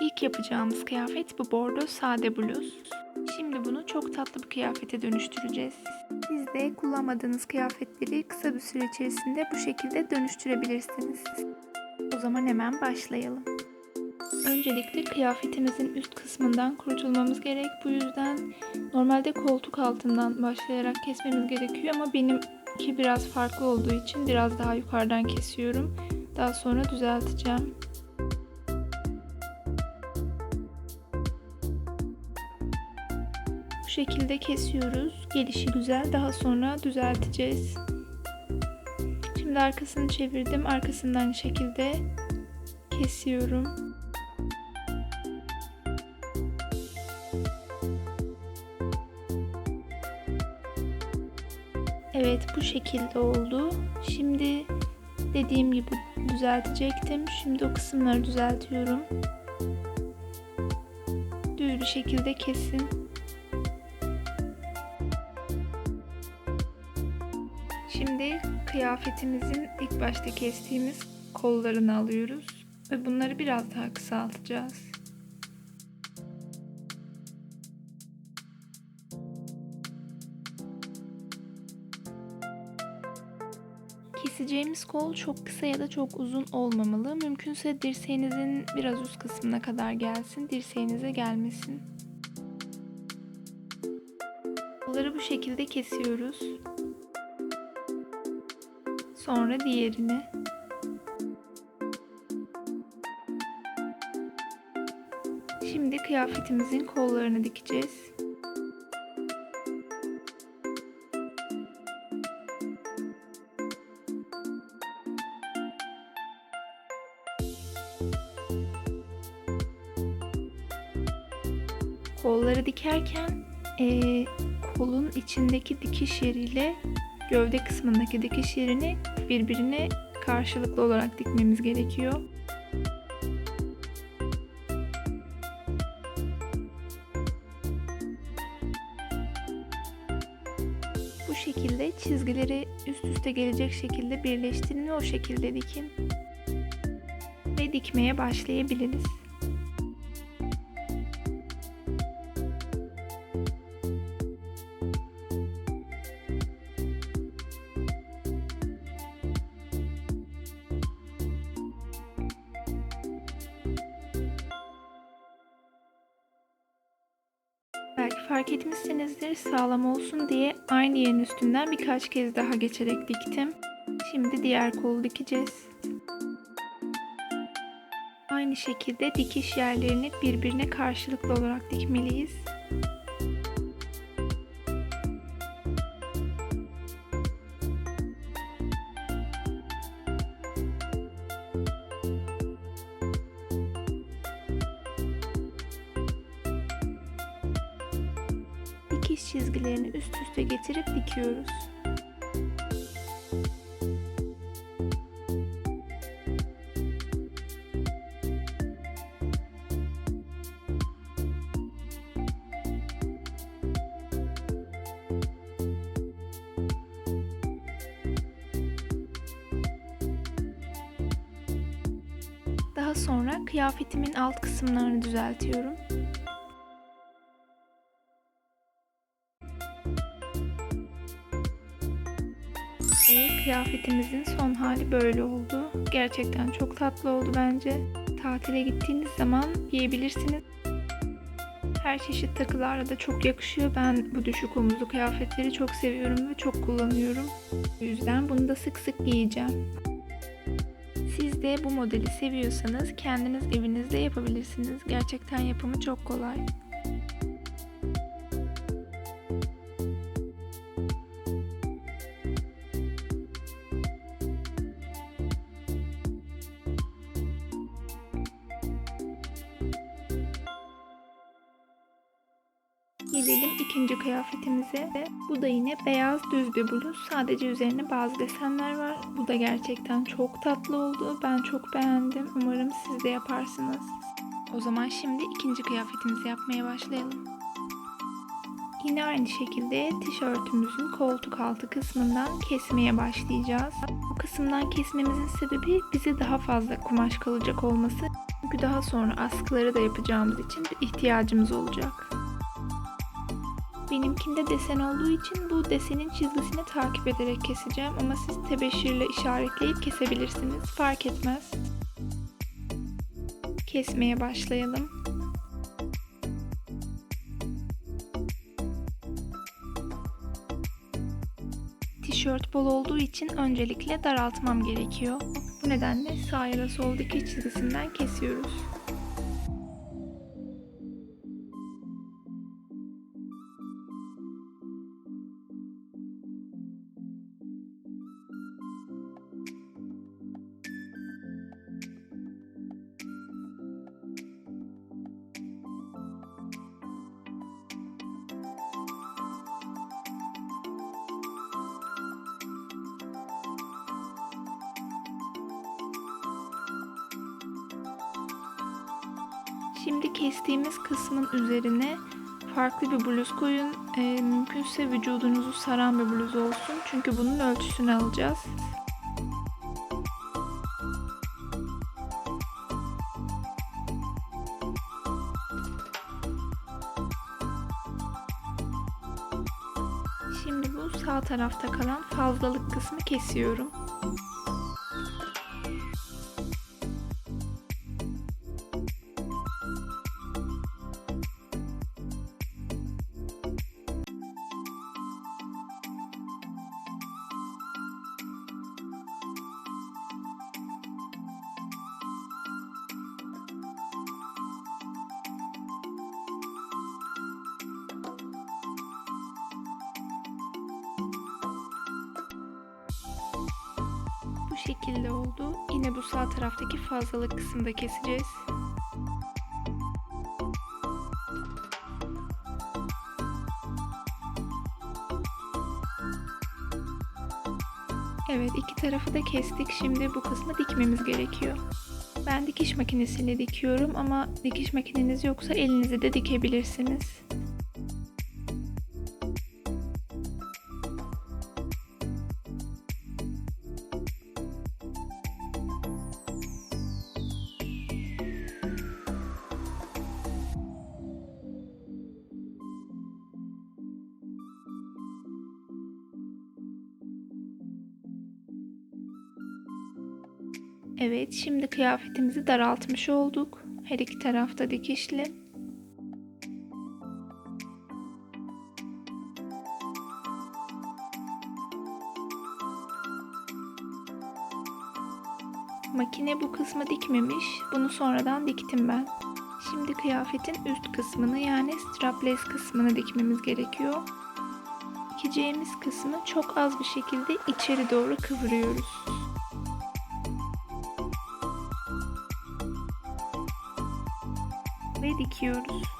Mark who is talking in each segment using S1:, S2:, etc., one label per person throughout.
S1: İlk yapacağımız kıyafet bu bordo sade bluz. Şimdi bunu çok tatlı bir kıyafete dönüştüreceğiz. Siz de kullanmadığınız kıyafetleri kısa bir süre içerisinde bu şekilde dönüştürebilirsiniz. O zaman hemen başlayalım. Öncelikle kıyafetimizin üst kısmından kurtulmamız gerek. Bu yüzden normalde koltuk altından başlayarak kesmemiz gerekiyor ama benimki biraz farklı olduğu için biraz daha yukarıdan kesiyorum. Daha sonra düzelteceğim. Şekilde kesiyoruz. Gelişi güzel. Daha sonra düzelteceğiz. Şimdi arkasını çevirdim. Arkasından şekilde kesiyorum. Evet bu şekilde oldu. Şimdi dediğim gibi düzeltecektim. Şimdi o kısımları düzeltiyorum. Düz bir şekilde kesin. Şimdi kıyafetimizin ilk başta kestiğimiz kollarını alıyoruz ve bunları biraz daha kısaltacağız. Keseceğimiz kol çok kısa ya da çok uzun olmamalı. Mümkünse dirseğinizin biraz üst kısmına kadar gelsin, dirseğinize gelmesin. Kolları bu şekilde kesiyoruz. Sonra diğerini. Şimdi kıyafetimizin kollarını dikeceğiz. Kolları dikerken e, kolun içindeki dikiş yeriyle gövde kısmındaki dikiş yerini birbirine karşılıklı olarak dikmemiz gerekiyor. Bu şekilde çizgileri üst üste gelecek şekilde birleştirin ve o şekilde dikin. Ve dikmeye başlayabiliriz. Etmişsinizdir sağlam olsun diye aynı yerin üstünden birkaç kez daha geçerek diktim. Şimdi diğer kolu dikeceğiz. Aynı şekilde dikiş yerlerini birbirine karşılıklı olarak dikmeliyiz. Dikiş çizgilerini üst üste getirip dikiyoruz. Daha sonra kıyafetimin alt kısımlarını düzeltiyorum. Kıyafetimizin son hali böyle oldu. Gerçekten çok tatlı oldu bence. Tatile gittiğiniz zaman giyebilirsiniz. Her çeşit takılarla da çok yakışıyor. Ben bu düşük omuzlu kıyafetleri çok seviyorum ve çok kullanıyorum. O yüzden bunu da sık sık giyeceğim. Siz de bu modeli seviyorsanız kendiniz evinizde yapabilirsiniz. Gerçekten yapımı çok kolay. Kıyafetimize. Bu da yine beyaz düz bir bluz. Sadece üzerine bazı desenler var. Bu da gerçekten çok tatlı oldu. Ben çok beğendim. Umarım siz de yaparsınız. O zaman şimdi ikinci kıyafetimizi yapmaya başlayalım. Yine aynı şekilde tişörtümüzün koltuk altı kısmından kesmeye başlayacağız. Bu kısımdan kesmemizin sebebi bize daha fazla kumaş kalacak olması. Çünkü daha sonra askıları da yapacağımız için ihtiyacımız olacak. Benimkinde desen olduğu için bu desenin çizgisini takip ederek keseceğim ama siz tebeşirle işaretleyip kesebilirsiniz. Fark etmez. Kesmeye başlayalım. Tişört bol olduğu için öncelikle daraltmam gerekiyor. Bu nedenle sağ ya da sol dikiş çizgisinden kesiyoruz. Şimdi kestiğimiz kısmın üzerine farklı bir bluz koyun. Ee, mümkünse vücudunuzu saran bir bluz olsun. Çünkü bunun ölçüsünü alacağız. Şimdi bu sağ tarafta kalan fazlalık kısmı kesiyorum. Şekilde oldu. Yine bu sağ taraftaki fazlalık kısmında keseceğiz. Evet iki tarafı da kestik. Şimdi bu kısmı dikmemiz gerekiyor. Ben dikiş makinesiyle dikiyorum ama dikiş makineniz yoksa elinize de dikebilirsiniz. Evet, şimdi kıyafetimizi daraltmış olduk. Her iki tarafta dikişli. Makine bu kısmı dikmemiş. Bunu sonradan diktim ben. Şimdi kıyafetin üst kısmını yani strapless kısmını dikmemiz gerekiyor. Dikeceğimiz kısmı çok az bir şekilde içeri doğru kıvırıyoruz. Dikiyoruz.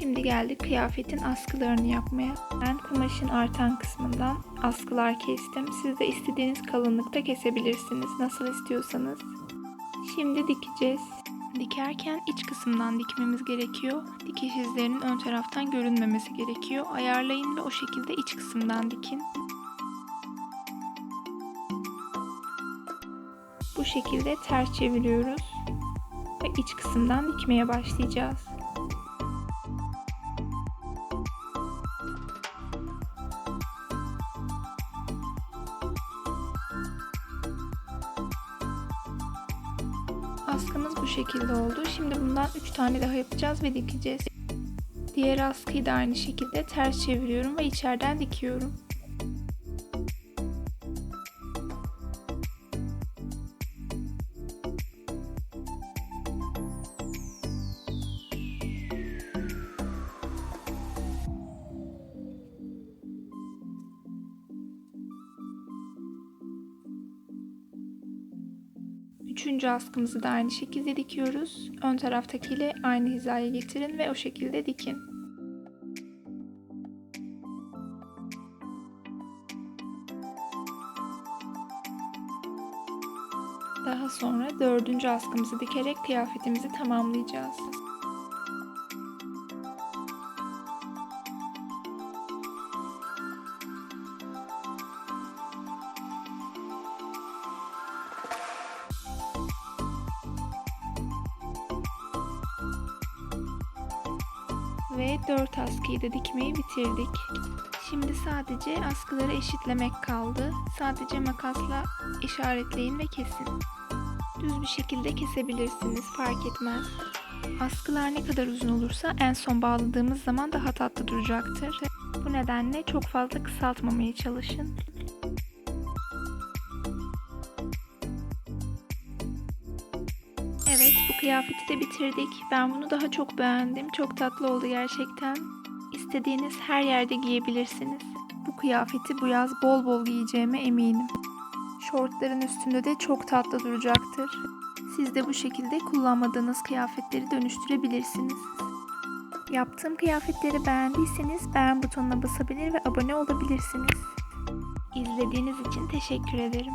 S1: Şimdi geldik kıyafetin askılarını yapmaya. Ben kumaşın artan kısmından askılar kestim. Siz de istediğiniz kalınlıkta kesebilirsiniz. Nasıl istiyorsanız. Şimdi dikeceğiz. Dikerken iç kısımdan dikmemiz gerekiyor. Dikiş izlerinin ön taraftan görünmemesi gerekiyor. Ayarlayın ve o şekilde iç kısımdan dikin. Bu şekilde ters çeviriyoruz ve iç kısımdan dikmeye başlayacağız. Askımız bu şekilde oldu. Şimdi bundan 3 tane daha yapacağız ve dikeceğiz. Diğer askıyı da aynı şekilde ters çeviriyorum ve içeriden dikiyorum. Üçüncü askımızı da aynı şekilde dikiyoruz. Ön taraftakiyle aynı hizaya getirin ve o şekilde dikin. Daha sonra dördüncü askımızı dikerek kıyafetimizi tamamlayacağız. Ve 4 askıyı da dikmeyi bitirdik. Şimdi sadece askıları eşitlemek kaldı. Sadece makasla işaretleyin ve kesin. Düz bir şekilde kesebilirsiniz, fark etmez. Askılar ne kadar uzun olursa en son bağladığımız zaman daha tatlı duracaktır. Bu nedenle çok fazla kısaltmamaya çalışın. Evet, bu kıyafeti de bitirdik. Ben bunu daha çok beğendim. Çok tatlı oldu gerçekten. İstediğiniz her yerde giyebilirsiniz. Bu kıyafeti bu yaz bol bol giyeceğime eminim. Şortların üstünde de çok tatlı duracaktır. Siz de bu şekilde kullanmadığınız kıyafetleri dönüştürebilirsiniz. Yaptığım kıyafetleri beğendiyseniz beğen butonuna basabilir ve abone olabilirsiniz. İzlediğiniz için teşekkür ederim.